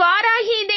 இவ்வாறாகி இதை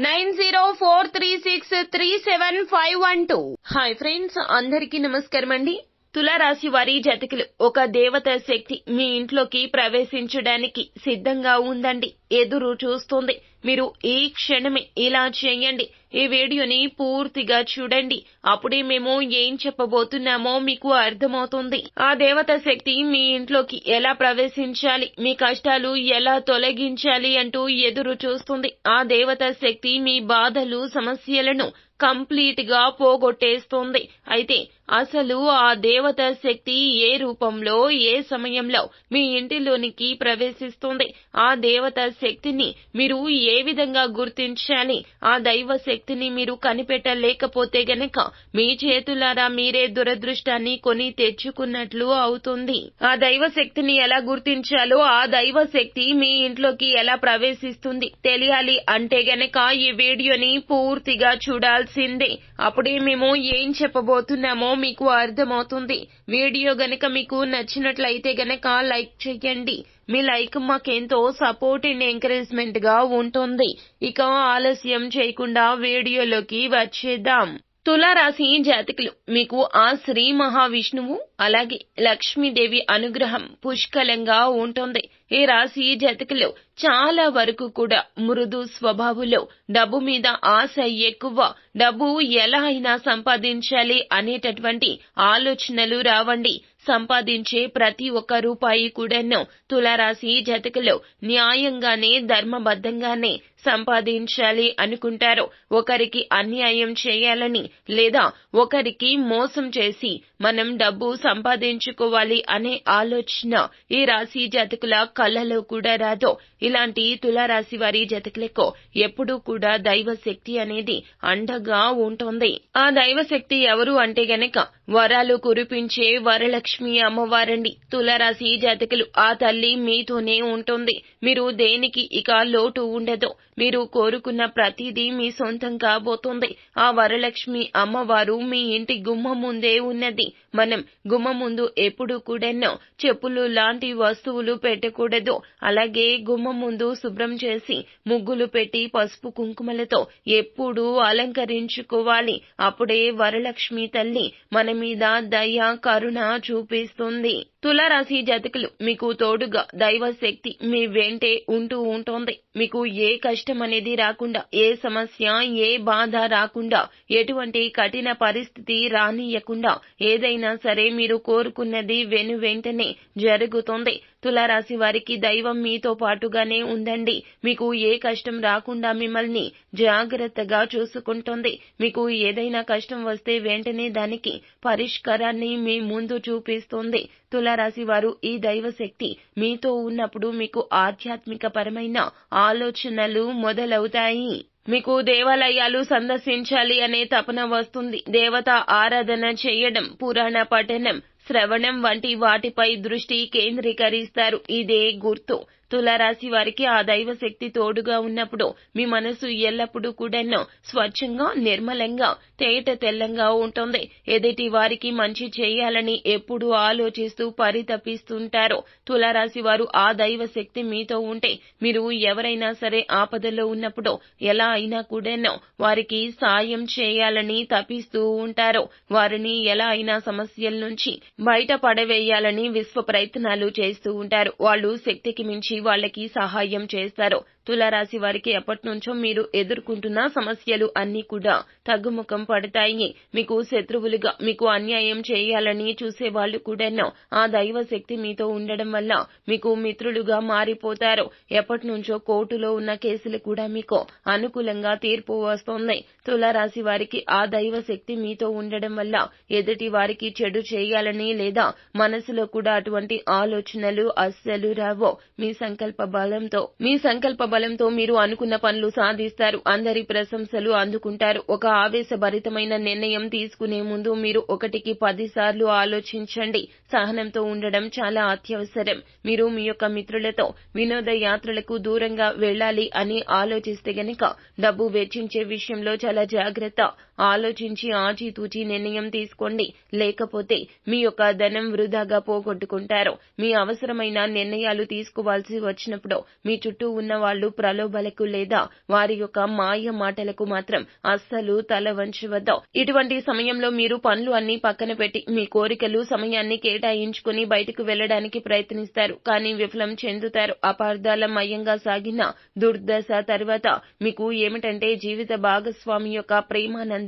nine zero four three six three seven five one two. Hi friends అందరికీ నమస్కారం అండి. తులారాశి వారి జతకులు ఒక దేవత శక్తి మీ ఇంట్లోకి ప్రవేశించడానికి సిద్ధంగా ఉందండి. ఎదురు చూస్తుంది. మీరు ఈ క్షణమే ఇలా చేయండి. ఈ వీడియోని పూర్తిగా చూడండి. అప్పుడే మేము ఏం చెప్పబోతున్నామో మీకు అర్థమవుతుంది. ఆ దేవత శక్తి మీ ఇంట్లోకి ఎలా ప్రవేశించాలి? మీ కష్టాలు ఎలా తొలగించాలి అంటూ ఎదురు చూస్తుంది. ఆ దేవత శక్తి మీ బాధలు సమస్యలను కంప్లీట్గా పోగొట్టేస్తుంది. అయితే అసలు ఆ దేవత శక్తి ఏ రూపంలో ఏ సమయంలో మీ ఇంటిలోనికి ప్రవేశిస్తుంది? ఆ దేవత శక్తిని మీరు ఏ విధంగా గుర్తించాలి? ఆ దైవ శక్తిని మీరు కనిపెట్టలేకపోతే గనక మీ చేతులారా మీరే దురదృష్టాన్ని కొని తెచ్చుకున్నట్లు అవుతుంది. ఆ దైవ శక్తిని ఎలా గుర్తించాలో ఆ దైవ శక్తి మీ ఇంట్లోకి ఎలా ప్రవేశిస్తుంది తెలియాలి అంటే గనక ఈ వీడియోని పూర్తిగా చూడాల్సిందే. అప్పుడే మేము ఏం చెప్పబోతున్నామో మీకు అర్థమవుతుంది. వీడియో గనక మీకు నచ్చినట్లయితే గనక లైక్ చేయండి. మీ లైక్ మాకెంతో సపోర్ట్ అండ్ ఎంకరేజ్మెంట్గా ఉంటుంది. ఇక ఆలస్యం చేయకుండా వీడియోలోకి వచ్చేద్దాం. తులారాశి జాతకులు మీకు ఆ శ్రీ మహావిష్ణువు అలాగే లక్ష్మీదేవి అనుగ్రహం పుష్కలంగా ఉంటుంది. ఈ రాశి జాతకులు చాలా వరకు కూడా మృదు స్వభావులో. డబ్బు మీద ఆశ ఎక్కువ. డబ్బు ఎలా అయినా సంపాదించాలి అనేటటువంటి ఆలోచనలు రావండి. సంపాదించే ప్రతి ఒక్క రూపాయి కూడాను తులారాశి జతకులు న్యాయంగానే ధర్మబద్ధంగానే సంపాదించాలి అనుకుంటారు. ఒకరికి అన్యాయం చేయాలని లేదా ఒకరికి మోసం చేసి మనం డబ్బు సంపాదించుకోవాలి అనే ఆలోచన ఈ రాశి జాతకుల కళ్ళలో కూడా రాదో. ఇలాంటి తులారాశి వారి జతకులకు ఎప్పుడూ కూడా దైవ శక్తి అనేది అండగా ఉంటుంది. ఆ దైవ శక్తి ఎవరు అంటే గనక వరాలు కురిపించే వరలక్ష్మి అమ్మవారండి. తులారాశి జాతకులు ఆ తల్లి మీతోనే ఉంటుంది. మీరు దేనికి ఇక లోటు ఉండదు. మీరు కోరుకున్న ప్రతిదీ మీ సొంతం కాబోతుంది. ఆ వరలక్ష్మి అమ్మవారు మీ ఇంటి గుమ్మ ముందే ఉన్నది. మనం గుమ్మ ముందు ఎప్పుడు కూడానో చెప్పులు లాంటి వస్తువులు పెట్టకూడదు. అలాగే గుమ్మ ముందు శుభ్రం చేసి ముగ్గులు పెట్టి పసుపు కుంకుమలతో ఎప్పుడూ అలంకరించుకోవాలి. అప్పుడే వరలక్ష్మి తల్లి మన మీద దయ కరుణ చూపిస్తుంది. తులారాశి జాతకులు మీకు తోడుగా దైవ శక్తి మీ వెంటే ఉంటూ ఉంటుంది. మీకు ఏ కష్టం అనేది రాకుండా ఏ సమస్య ఏ బాధ రాకుండా ఎటువంటి కఠిన పరిస్థితి రానియకుండా ఏదైనా సరే మీరు కోరుకున్నది వెను వెంటనే జరుగుతుంది. తులారాశి వారికి దైవం మీతో పాటుగానే ఉందండి మీకు ఏ కష్టం రాకుండా మిమ్మల్ని జాగ్రత్తగా చూసుకుంటుంది. మీకు ఏదైనా కష్టం వస్తే వెంటనే దానికి పరిష్కారాన్ని మీ ముందు చూపిస్తుంది. తులారాశి వారు ఈ దైవ శక్తి మీతో ఉన్నప్పుడు మీకు ఆధ్యాత్మిక పరమైన ఆలోచనలు మొదలవుతాయి. మీకు దేవాలయాలు సందర్శించాలి అనే తపన వస్తుంది. దేవత ఆరాధన చేయడం పురాణ పఠనం శ్రవణం వంటి వాటిపై దృష్టి కేంద్రీకరిస్తారు. ఇదే గుర్తు. తులారాశి వారికి ఆ దైవ శక్తి తోడుగా ఉన్నప్పుడు మీ మనసు ఎల్లప్పుడూ కూడాను స్వచ్ఛంగా నిర్మలంగా తేట తెల్లంగా ఉంటుంది. ఎదుటి వారికి మంచి చేయాలని ఎప్పుడూ ఆలోచిస్తూ పరితపిస్తుంటారు. తులారాశి వారు ఆ దైవ శక్తి మీతో ఉంటే మీరు ఎవరైనా సరే ఆపదలో ఉన్నప్పుడు ఎలా అయినా కూడాను వారికి సాయం చేయాలని తపిస్తూ ఉంటారు. వారిని ఎలా అయినా సమస్యల నుంచి బయట పడవేయాలని విశ్వ ప్రయత్నాలు చేస్తూ ఉంటారు. వాళ్ళు శక్తికి మించి వాళ్ళకి సహాయం చేస్తారు. తులారాశి వారికి ఎప్పటి నుంచో మీరు ఎదుర్కొంటున్న సమస్యలు అన్నీ కూడా తగ్గుముఖం పడతాయి. మీకు శత్రువులుగా మీకు అన్యాయం చేయాలని చూసే వాళ్ళు కూడాను ఆ దైవ శక్తి మీతో ఉండడం వల్ల మీకు మిత్రులుగా మారిపోతారు. ఎప్పటి నుంచో కోర్టులో ఉన్న కేసులు కూడా మీకు అనుకూలంగా తీర్పు వస్తోంది. తులారాశి వారికి ఆ దైవ శక్తి మీతో ఉండడం వల్ల ఎదుటి వారికి చెడు చేయాలని లేదా మనసులో కూడా అటువంటి ఆలోచనలు అస్సలు రావో. మీ సంకల్ప బలంతో మీ సంకల్ప బలంతో మీరు అనుకున్న పనులు సాధిస్తారు. అందరి ప్రశంసలు అందుకుంటారు. ఒక ఆవేశభరితమైన నిర్ణయం తీసుకునే ముందు మీరు ఒకటికి పదిసార్లు ఆలోచించండి. సహనంతో ఉండడం చాలా అత్యవసరం. మీరు మీ యొక్క మిత్రులతో వినోద యాత్రలకు దూరంగా వెళ్ళాలి అని ఆలోచిస్తే గనక డబ్బు వెచ్చించే విషయంలో చాలా జాగ్రత్త. ఆలోచించి ఆచితూచి నిర్ణయం తీసుకోండి. లేకపోతే మీ యొక్క ధనం వృధాగా పోగొట్టుకుంటారు. మీ అవసరమైన నిర్ణయాలు తీసుకోవాల్సి వచ్చినప్పుడు మీ చుట్టూ ఉన్న వాళ్ళు ప్రలోభలకు లేదా వారి యొక్క మాయ మాటలకు మాత్రం అస్సలు తల వంచవద్దు. ఇటువంటి సమయంలో మీరు పనులు అన్ని పక్కన పెట్టి మీ కోరికలు సమయాన్ని కేటాయించుకుని బయటకు వెళ్ళడానికి ప్రయత్నిస్తారు. కానీ విఫలం చెందుతారు. అపార్థాల మయంగా సాగిన దుర్దశ తర్వాత మీకు ఏమిటంటే జీవిత భాగస్వామి యొక్క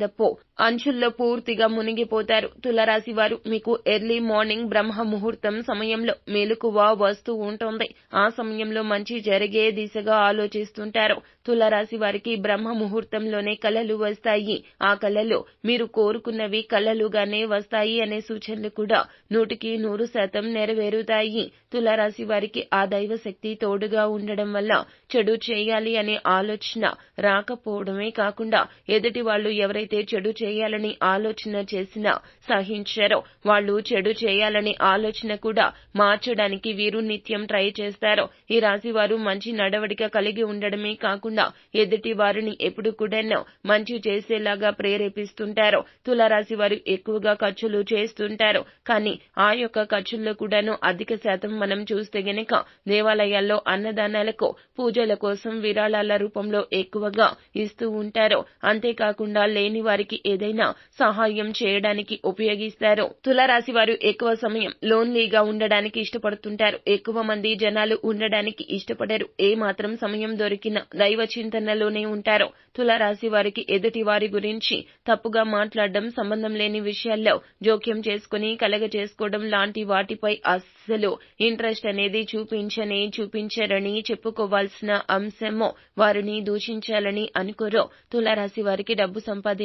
ప్రేమానందపు అంచుల్లో పూర్తిగా మునిగిపోతారు. తులరాశి వారు మీకు ఎర్లీ మార్నింగ్ బ్రహ్మ ముహూర్తం సమయంలో మెలకువ వస్తూ ఉంటుంది. ఆ సమయంలో మంచి జరిగే దిశగా ఆలోచిస్తుంటారు. తులరాశి వారికి బ్రహ్మ ముహూర్తంలోనే కళలు వస్తాయి. ఆ కళలు మీరు కోరుకున్నవి కళలుగానే వస్తాయి అనే సూచనలు కూడా నూటికి నూరు శాతం నెరవేరుతాయి. తులరాశి వారికి ఆ దైవ శక్తి తోడుగా ఉండడం వల్ల చెడు చేయాలి అనే ఆలోచన రాకపోవడమే కాకుండా ఎదుటి వాళ్ళు ఎవరైతే చెడు చేయాలని ఆలోచన చేసినా సహించారో. వాళ్ళు చెడు చేయాలనే ఆలోచన కూడా మార్చడానికి వీరు నిత్యం ట్రై చేస్తారు. ఈ రాశి వారు మంచి నడవడిక కలిగి ఉండడమే కాకుండా ఎదుటి వారిని ఎప్పుడు కూడా మంచి చేసేలాగా ప్రేరేపిస్తుంటారు. తులారాశి వారు ఎక్కువగా ఖర్చులు చేస్తుంటారు. కానీ ఆ యొక్క ఖర్చుల్లో కూడాను అధిక శాతం మనం చూస్తే గనక దేవాలయాల్లో అన్నదానాలకు పూజల కోసం విరాళాల రూపంలో ఎక్కువగా ఇస్తూ ఉంటారు. అంతేకాకుండా లేని వారికి ఏదైనా సహాయం చేయడానికి ఉపయోగిస్తారు. తులారాశి వారు ఎక్కువ సమయం లోన్లీగా ఉండడానికి ఇష్టపడుతుంటారు. ఎక్కువ మంది జనాలు ఉండడానికి ఇష్టపడరు. ఏ మాత్రం సమయం దొరికినా దైవ చింతనలోనే ఉంటారు. తులారాశి వారికి ఎదుటి వారి గురించి తప్పుగా మాట్లాడడం సంబంధం లేని విషయాల్లో జోక్యం చేసుకుని కలగ చేసుకోవడం లాంటి వాటిపై అస్సలు ఇంట్రెస్ట్ అనేది చూపించని చూపించరని చెప్పుకోవాల్సిన అంశమో వారిని దూషించాలని అనుకోరో. తులారాశి వారికి డబ్బు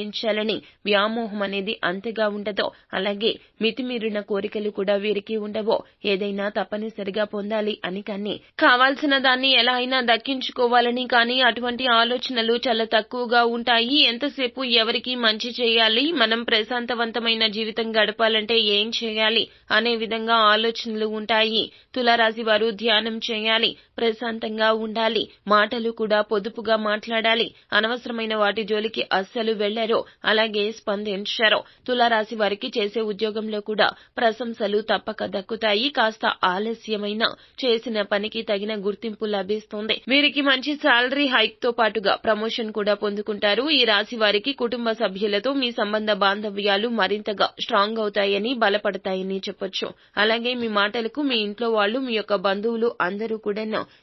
సంపాదించాలని వ్యామోహం అనేది అంతగా ఉండదో అలాగే మితిమీరిన కోరికలు కూడా వీరికి ఉండవో ఏదైనా తప్పనిసరిగా పొందాలి అని కానీ కావాల్సిన దాన్ని ఎలా అయినా దక్కించుకోవాలని కానీ అటువంటి ఆలోచనలు చాలా తక్కువగా ఉంటాయి. ఎంతసేపు ఎవరికి మంచి చేయాలి మనం ప్రశాంతవంతమైన జీవితం గడపాలంటే ఏం చేయాలి అనే విధంగా ఆలోచనలు ఉంటాయి. తులారాశి వారు ధ్యానం చేయాలి ప్రశాంతంగా ఉండాలి మాటలు కూడా పొదుపుగా మాట్లాడాలి అనవసరమైన వాటి జోలికి అస్సలు చేశారో. అలాగే స్పందించారో. తులారాశి వారికి చేసే ఉద్యోగంలో కూడా ప్రశంసలు తప్పక దక్కుతాయి. కాస్త ఆలస్యమైన చేసిన పనికి తగిన గుర్తింపు లభిస్తుంది. వీరికి మంచి శాలరీ హైక్తో పాటుగా ప్రమోషన్ కూడా పొందుకుంటారు. ఈ రాశి వారికి కుటుంబ సభ్యులతో మీ సంబంధ బాంధవ్యాలు మరింతగా స్ట్రాంగ్ అవుతాయని బలపడతాయని చెప్పొచ్చు. అలాగే మీ మాటలకు మీ ఇంట్లో వాళ్ళు మీ యొక్క బంధువులు అందరూ కూడా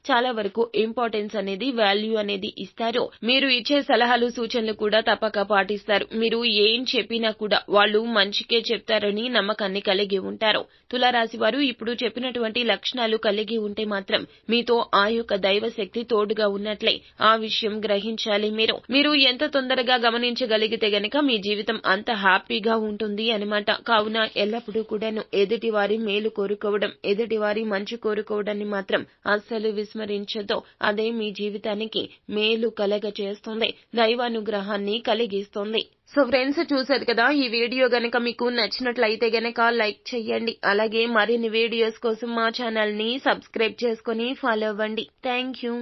చాలా వరకు ఇంపార్టెన్స్ అనేది వాల్యూ అనేది ఇస్తారు. మీరు ఇచ్చే సలహాలు సూచనలు కూడా తప్పక పాటిస్తారు మీరు ఏం చెప్పినా కూడా వాళ్ళు మంచికే చెప్తారని నమ్మకాన్ని కలిగి ఉంటారు. తులారాశి వారు ఇప్పుడు చెప్పినటువంటి లక్షణాలు కలిగి ఉంటే మాత్రం మీతో ఆ యొక్క దైవ శక్తి తోడుగా ఉన్నట్లే ఆ విషయం గ్రహించాలి మీరు. మీరు ఎంత తొందరగా గమనించగలిగితే గనక మీ జీవితం అంత హ్యాపీగా ఉంటుంది అనమాట కావున ఎల్లప్పుడూ కూడాను ఎదుటి వారి మేలు కోరుకోవడం ఎదుటి వారి మంచి కోరుకోవడాన్ని మాత్రం అస్సలు విస్మరించదో అదే మీ జీవితానికి మేలు కలగ చేస్తుంది దైవానుగ్రహాన్ని కలిగిస్తుంది. సో ఫ్రెండ్స్ చూసారు కదా ఈ వీడియో గనక మీకు నచ్చినట్లయితే గనక లైక్ చేయండి అలాగే మరిన్ని వీడియోస్ కోసం మా ఛానల్ని సబ్స్క్రైబ్ చేసుకుని ఫాలో అవ్వండి. Thank you.